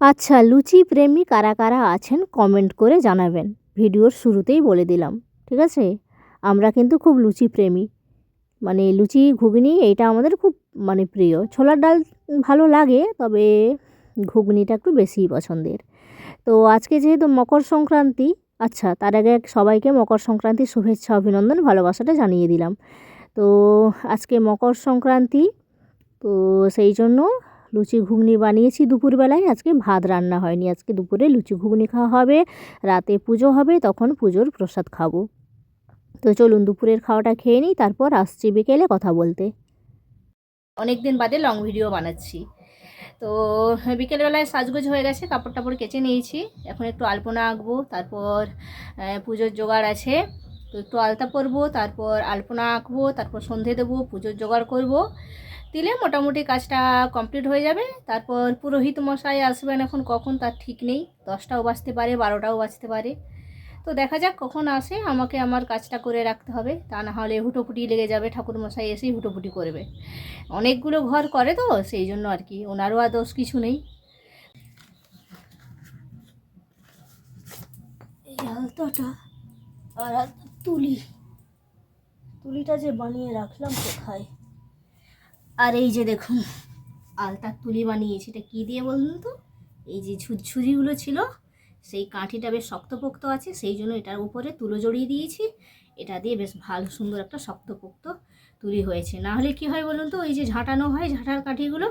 আচ্ছা লুচি প্রেমী কারা কারা আছেন কমেন্ট করে জানাবেন। ভিডিওর শুরুতেই বলে দিলাম, ঠিক আছে? আমরা কিন্তু খুব লুচি প্রেমী। মানে লুচি ঘুগনি এইটা আমাদের খুব মানে প্রিয়। ছোলার ডাল ভালো লাগে, তবে ঘুগনিটা একটু বেশিই পছন্দের। তো আজকে যেহেতু মকর সংক্রান্তি আচ্ছা তার আগে সবাইকে মকর সংক্রান্তির শুভেচ্ছা, অভিনন্দন, ভালোবাসাটা জানিয়ে দিলাম। তো আজকে মকর সংক্রান্তি, তো সেই জন্য লুচি ঘুগনি বানিয়েছি দুপুরবেলায়, আজকে ভাত রান্না হয়নি, আজকে দুপুরে লুচি ঘুগনি খাওয়া হবে, রাতে পুজো হবে, তখন পুজোর প্রসাদ খাব। তো চলুন দুপুরের খাওয়াটা খেয়ে নিই, তারপর আসছি বিকেলে কথা বলতে। অনেক দিন বাদে লং ভিডিও বানাচ্ছি। তো বিকেলবেলায় সাজগোজ হয়ে গেছে কাপড় টাপড় কেচে নিয়েছি, এখন একটু আলপনা আঁকবো, তারপর পুজোর জোগাড় আছে, তো একটু আলতা পরবো, তারপর আলপনা আঁকবো, তারপর সন্ধে দেবো, পুজোর জোগাড় করব দিলে মোটামুটি কাজটা কমপ্লিট হয়ে যাবে। তারপর পুরোহিত মশাই আসবেন এখন কখন তার ঠিক নেই। দশটাও বাজতে পারে, বারোটাও বাজতে পারে। তো দেখা যাক কখন আসে, আমাকে আমার কাজটা করে রাখতে হবে। তা না হলে হুটোপুটি লেগে যাবে, ঠাকুর মশাই এসেই হুটোপুটি করবে। অনেকগুলো ঘর করে তো, সেই জন্য আর কি। ওনারও আর দোষ কিছু নেই। আর তুলি। তুলিটা যে বানিয়ে রাখলাম কোথায়? আর এই যে দেখুন, আলতার তুলি বানিয়েছি। এটা কী দিয়ে বলুন তো? এই যে ঝুরঝুরিগুলো ছিল, সেই কাঠিটা বেশ শক্তপোক্ত আছে, সেই জন্য এটার উপরে তুলো জড়িয়ে দিয়েছি। এটা দিয়ে বেশ ভালো সুন্দর একটা শক্তপোক্ত তুলি হয়েছে। না হলে কি হয় বলুন তো, ওই যে ঝাঁটানো হয় ঝাঁটার কাঠিগুলো,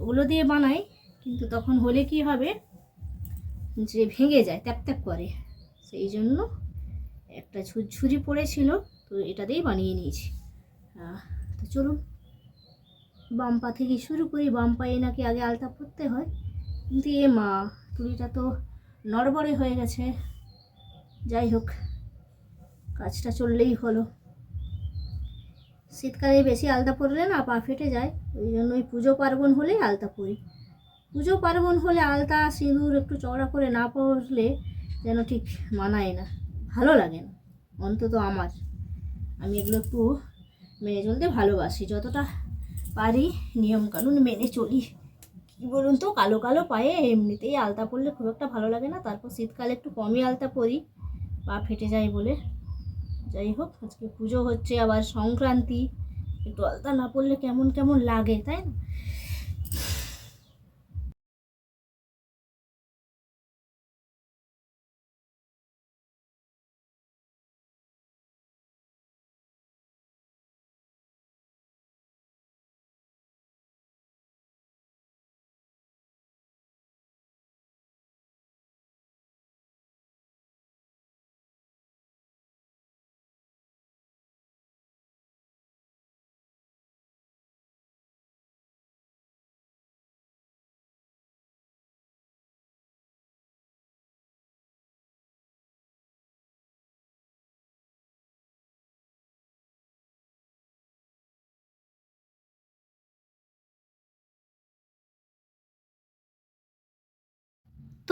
ওগুলো দিয়ে বানাই, কিন্তু তখন হলে কি হবে? যে ভেঙে যায়, ত্যাপ ত্যাপ করে। সেই জন্য একটা ঝুরঝুরি পড়েছিল, তো এটা দিয়েই বানিয়ে নিয়েছি। তো চলুন। বাম পা থেকে শুরু করি, বাম পায়ে নাকি আগে আলতা পরতে হয়। কিন্তু এ মা তুলিটা তো নড়বড়ে হয়ে গেছে। যাই হোক, কাজটা চললেই হলো। শীতকালে বেশি আলতা পরলে না পা ফেটে যায়, ওই জন্য ওই পুজো পার্বণ হলেই আলতা পরি। পুজো পার্বণ হলে আলতা, সিঁদুর, একটু চওড়া করে না পরলে যেন ঠিক মানায় না। ভালো লাগে না, অন্তত আমার। আমি এগুলো একটু মেনে চলতে ভালোবাসি, যতটা পারি, নিয়মকানুন মেনে চলি। কী বলুন তো, কালো কালো পায়ে এমনিতেই আলতা পরলে খুব একটা ভালো লাগে না, তারপর শীতকালে একটু কমই আলতা পরি, পা ফেটে যাই বলে। যাই হোক, আজকে পুজো হচ্ছে আবার সংক্রান্তি, একটু আলতা না পরলে কেমন কেমন লাগে, তাই না?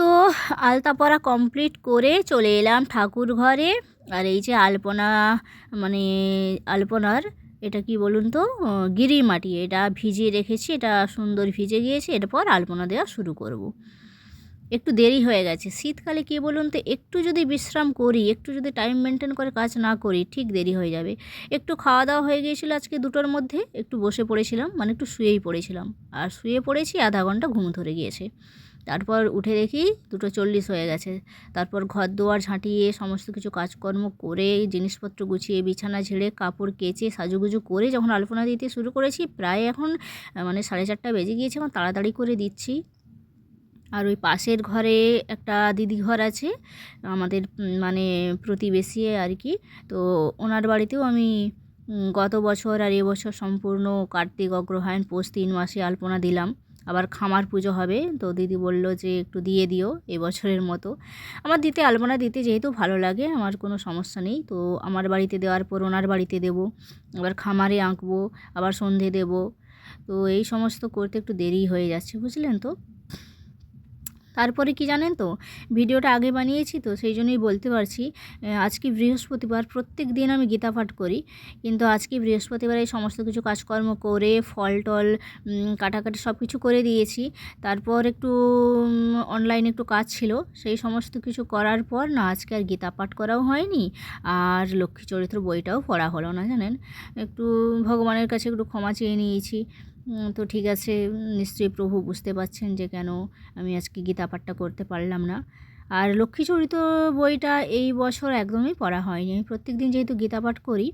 তো আলতা পরা কমপ্লিট করে চলে এলাম ঠাকুর ঘরে। আর এই যে আলপনা মানে আলপনার, এটা কি বলুন তো গিরি মাটি এটা ভিজিয়ে রেখেছি, এটা সুন্দর ভিজে গিয়েছে, এরপর আলপনা দেওয়া শুরু করব। একটু দেরি হয়ে গেছে। শীতকালে কি বলুন তো, একটু যদি বিশ্রাম করি, একটু যদি টাইম মেনটেন করে কাজ না করি, ঠিক দেরি হয়ে যাবে। একটু খাওয়া দাওয়া হয়ে গিয়েছিল আজকে দুটোর মধ্যে, একটু বসে পড়েছিলাম মানে একটু শুয়েই পড়েছিলাম। আর শুয়ে পড়েছি, আধা ঘণ্টা ঘুম ধরে গিয়েছে। তারপর উঠে দেখি দুটো চল্লিশ হয়ে গেছে। তারপর ঘর দুয়ার ঝাঁটিয়ে সমস্ত কিছু কাজকর্ম করে জিনিসপত্র গুছিয়ে, বিছানা ঝেড়ে, কাপড় কেচে, সাজুগুজু করে যখন আলপনা দিতে শুরু করেছি, প্রায় এখন মানে সাড়ে চারটা বেজে গিয়েছে, এখন তাড়াতাড়ি করে দিচ্ছি। আর ওই পাশের ঘরে একটা দিদি ঘর আছে, আমাদের মানে প্রতিবেশী আর কি। তো ওনার বাড়িতেও আমি গত বছর আর এবছর সম্পূর্ণ কার্তিক, অগ্রহায়ণ, পৌষ তিন মাসে আলপনা দিলাম। আবার খামার পুজো হবে। তো দিদি বলল যে একটু দিয়ে দিও এবছরের মতো। আমার দিতে আলপনা দিতে যেহেতু ভালো লাগে, আমার কোনো সমস্যা নেই। তো আমার বাড়িতে দেওয়ার পর ওনার বাড়িতে দেব, আবার খামারে আঁকবো, আবার সন্ধে দেব। তো এই সমস্ত করতে একটু দেরি হয়ে যাচ্ছে, বুঝলেন তো? তারপরে কি জানেন তো? ভিডিওটা আগে বানিয়েছি তো সেই জন্যই বলতে পারছি। আজকে বৃহস্পতিবার, প্রত্যেক দিন আমি গীতা পাঠ করি। কিন্তু আজকে বৃহস্পতিবার এই সমস্ত কিছু কাজকর্ম করে, ফল টল কাটাকাটি সব কিছু করে দিয়েছি। তারপর একটু অনলাইনে একটু কাজ ছিল। সেই সমস্ত কিছু করার পর না আজকে আর গীতা পাঠ করাও হয়নি। আর লক্ষ্মী চরিত্র বইটাও পড়া হলো না জানেন? একটু ভগবানের কাছে একটু ক্ষমা চেয়ে নিয়েছি। তো ঠিক আছে, নিশ্চয়ই প্রভু বুঝতে পারছেন যে কেন আমি আজকে গীতা পাঠটা করতে পারলাম না। আর লক্ষ্মী চরিত্র বইটা এই বছর একদমই পড়া হয়নি। আমি প্রত্যেক দিন যেহেতু গীতা পাঠ করি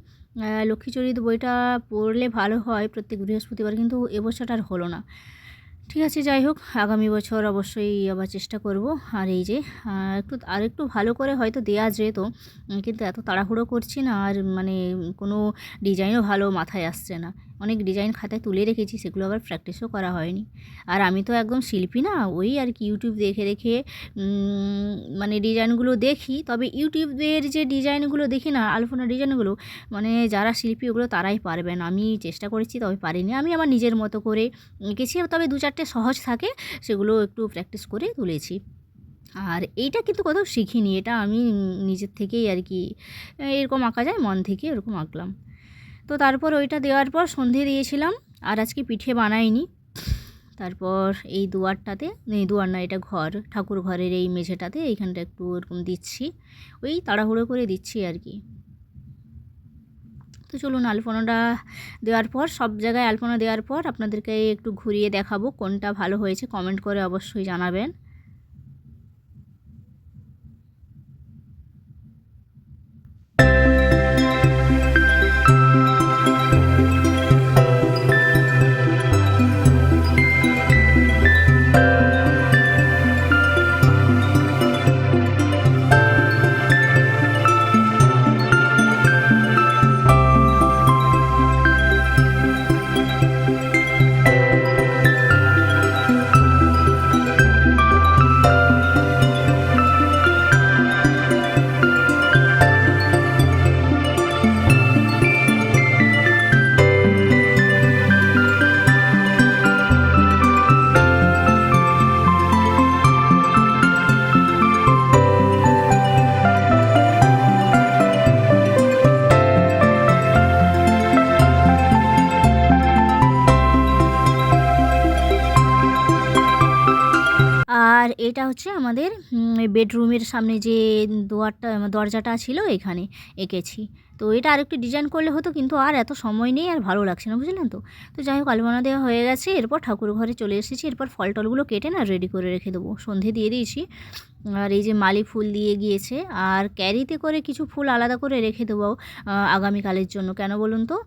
লক্ষ্মী চরিত্র বইটা পড়লে ভালো হয় প্রত্যেক বৃহস্পতিবার, কিন্তু এবছরটা আর হলো না। ঠিক আছে, যাই হোক, আগামী বছর অবশ্যই আবার চেষ্টা করব। আর এই যে একটু, আর একটু ভালো করে হয়তো দেয়া যেত কিন্তু এত তাড়াহুড়ো করছি না, আর মানে কোনো ডিজাইনও ভালো মাথায় আসছে না। অনেক ডিজাইন খাতায় তুলে রেখেছি, সেগুলো আবার প্র্যাকটিসও করা হয়নি। আর আমি তো একদম শিল্পী না, ওই আর কি ইউটিউব দেখে দেখে মানে ডিজাইনগুলো দেখি। তবে ইউটিউবের যে ডিজাইনগুলো দেখি না, আলপনা ডিজাইনগুলো মানে যারা শিল্পী ওগুলো তারাই পারবেন আমি চেষ্টা করেছি, তবে পারিনি। আমি আমার নিজের মতো করে এঁকেছি, তবে দু চারটে সহজ থাকে, সেগুলো একটু প্র্যাকটিস করে তুলেছি। আর এইটা কিন্তু কোথাও শিখিনি, এটা আমি নিজের থেকেই আর কি, এরকম আঁকা যায়, মন থেকে এরকম আঁকলাম। তো তারপর ওইটা দেওয়ার পর সন্ধে দিয়েছিলাম, আর আজকে পিঠে বানাইনি। তারপর এই দুয়ারটাতে, এই দুয়ার না, এটা ঘর, ঠাকুর ঘরের এই মেঝেটাতে এইখানটা একটু এরকম দিচ্ছি। ওই তাড়াহুড়ো করে দিচ্ছি আর কি। তো চলুন, আলপনাটা দেওয়ার পর, সব জায়গায় আলপনা দেওয়ার পর আপনাদেরকে একটু ঘুরিয়ে দেখাবো কোনটা ভালো হয়েছে, কমেন্ট করে অবশ্যই জানাবেন। আর এটা হচ্ছে আমাদের বেডরুমের সামনে যে দোয়ারটা দরজাটা ছিল এখানে এঁকেছি। তো এটা আরেকটু ডিজাইন করলে হতো, কিন্তু আর এত সময় নেই আর ভালো লাগছে না, বুঝলেন তো? তো যাই হোক, আলপনা দেওয়া হয়ে গেছে, এরপর ঠাকুর ঘরে চলে এসেছি, এরপর ফল টলগুলো কেটে না রেডি করে রেখে দেবো। সন্ধে দিয়ে দিয়েছি। আর এই যে মালি ফুল দিয়ে গিয়েছে, আর ক্যারিতে করে কিছু ফুল আলাদা করে রেখে দেবো আগামীকালের জন্য। কেন বলুন তো?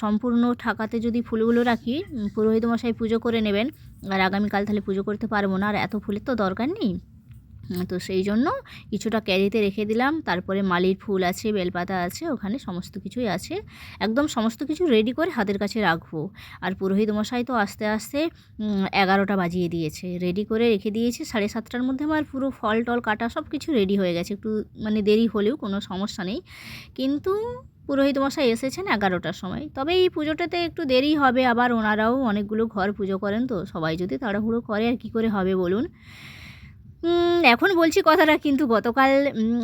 সম্পূর্ণ ঠাকাতে যদি ফুলগুলো রাখি, পুরোহিত মশাই পুজো করে নেবেন, আর আগামীকাল তাহলে পুজো করতে পারব না, আর এত ফুলের তো দরকার নেই। তো সেই জন্য কিছুটা ক্যারিতে রেখে দিলাম। তারপরে মালির ফুল আছে, বেলপাতা আছে, ওখানে সমস্ত কিছুই আছে। একদম সমস্ত কিছু রেডি করে হাতের কাছে রাখব। আর পুরোহিত মশাই তো আস্তে আস্তে এগারোটা বাজিয়ে দিয়েছে। রেডি করে রেখে দিয়েছে। সাড়ে সাতটার মধ্যে আমার পুরো ফল টল কাটা সব কিছু রেডি হয়ে গেছে। একটু মানে দেরি হলেও কোনো সমস্যা নেই। কিন্তু পুরোহিত মশাই এসেছেন এগারোটার সময়। তবে এই পুজোটাতে একটু দেরি হবে। আবার ওনারাও অনেকগুলো ঘর পুজো করেন তো। সবাই যদি তাড়াহুড়ো করে আর কী করে হবে বলুন। এখন বলছি কথাটা কিন্তু গতকাল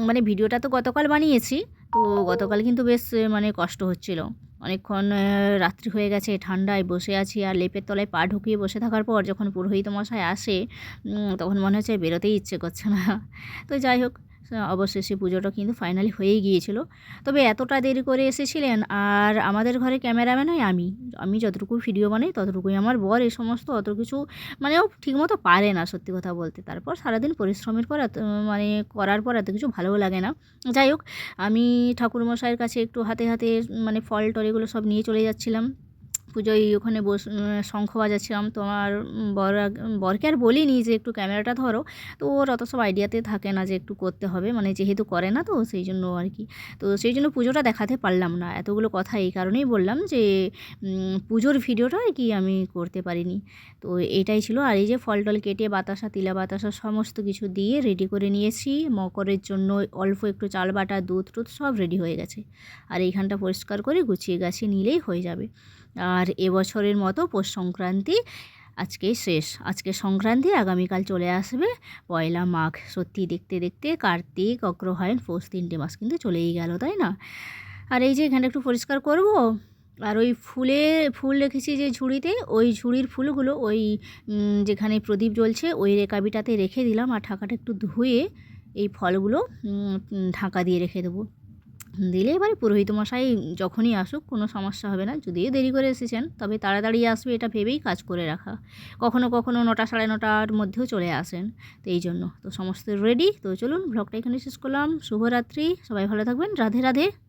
মানে ভিডিওটা তো গতকাল বানিয়েছি, তো গতকাল কিন্তু বেশ মানে কষ্ট হচ্ছিল। অনেকক্ষণ রাত্রি হয়ে গেছে, ঠান্ডায় বসে আছি, আর লেপের তলায় পা ঢুকিয়ে বসে থাকার পর যখন পুরোহিত মশাই আসে তখন মনে হচ্ছে বেরোতেই ইচ্ছে করছে না। তো যাই হোক অবশেষে পুজোটা কিন্তু ফাইনালি হয়েই গিয়েছিল। তবে এতটা দেরি করে এসেছিলেন আর আমাদের ঘরে ক্যামেরাম্যান হয় আমি। আমি যতটুকু ভিডিও বানাই ততটুকুই আমার বর এই সমস্ত অত কিছু মানে ও ঠিকমতো পারে না সত্যি কথা বলতে। তারপর সারাদিন পরিশ্রমের পর মানে করার পর এত কিছু ভালোও লাগে না। যাই হোক, আমি ঠাকুরমশাইয়ের কাছে একটু হাতে হাতে মানে ফল টল এগুলো সব নিয়ে চলে যাচ্ছিলাম। পুজোয় ওখানে বস শঙ্খ বাজাচ্ছিলাম। তো আমার উম, বর বরকে আর বলিনি যে একটু ক্যামেরাটা ধরো। তো ওর অত সব আইডিয়াতে থাকে না যে একটু করতে হবে। মানে যেহেতু করে না তো সেই জন্য আর কি। তো সেই জন্য পুজোটা দেখাতে পারলাম না। এতগুলো কথা এই কারণেই বললাম যে পুজোর ভিডিওটা আর কি আমি করতে পারিনি। তো এটাই ছিল। আর এই যে ফল টল কেটে বাতাসা তিলা বাতাসা সমস্ত কিছু দিয়ে রেডি করে নিয়েছি। মকরের জন্য অল্প একটু চাল বাটা দুধ টুধ সব রেডি হয়ে গেছে। আর এইখানটা পরিষ্কার করে গুছিয়ে গাছিয়ে নিলেই হয়ে যাবে। আর এবছরের মতো পৌষ সংক্রান্তি আজকেই শেষ। আজকে সংক্রান্তি আগামীকাল চলে আসবে। পয়লা মাঘ। সত্যি দেখতে দেখতে কার্তিক, অগ্রহায়ণ, পৌষ তিনটে মাস কিন্তু চলেই গেল, তাই না? আর এই যে এখানে একটু পরিষ্কার করব, আর ওই ফুলে, ফুল রেখেছি যে ঝুড়িতে, ওই ঝুড়ির ফুলগুলো ওই যেখানে প্রদীপ জ্বলছে, ওই রেকাবিটাতে রেখে দিলাম, আর ঢাকাটা একটু ধুয়ে এই ফলগুলো ঢাকা দিয়ে রেখে দেবো। দিলে এবারে পুরোহিত মশাই যখনই আসুক, কোনো সমস্যা হবে না। যদিও দেরি করে এসেছেন, তবে তাড়াতাড়ি আসবে এটা ভেবেই কাজ করে রাখা। কখনো কখনো নটা সাড়ে নটার মধ্যেও চলে আসেন, তো এই জন্য। তো সমস্ত রেডি তো চলুন ব্লগটা এখানে শেষ করলাম। শুভরাত্রি, সবাই ভালো থাকবেন। রাধে রাধে।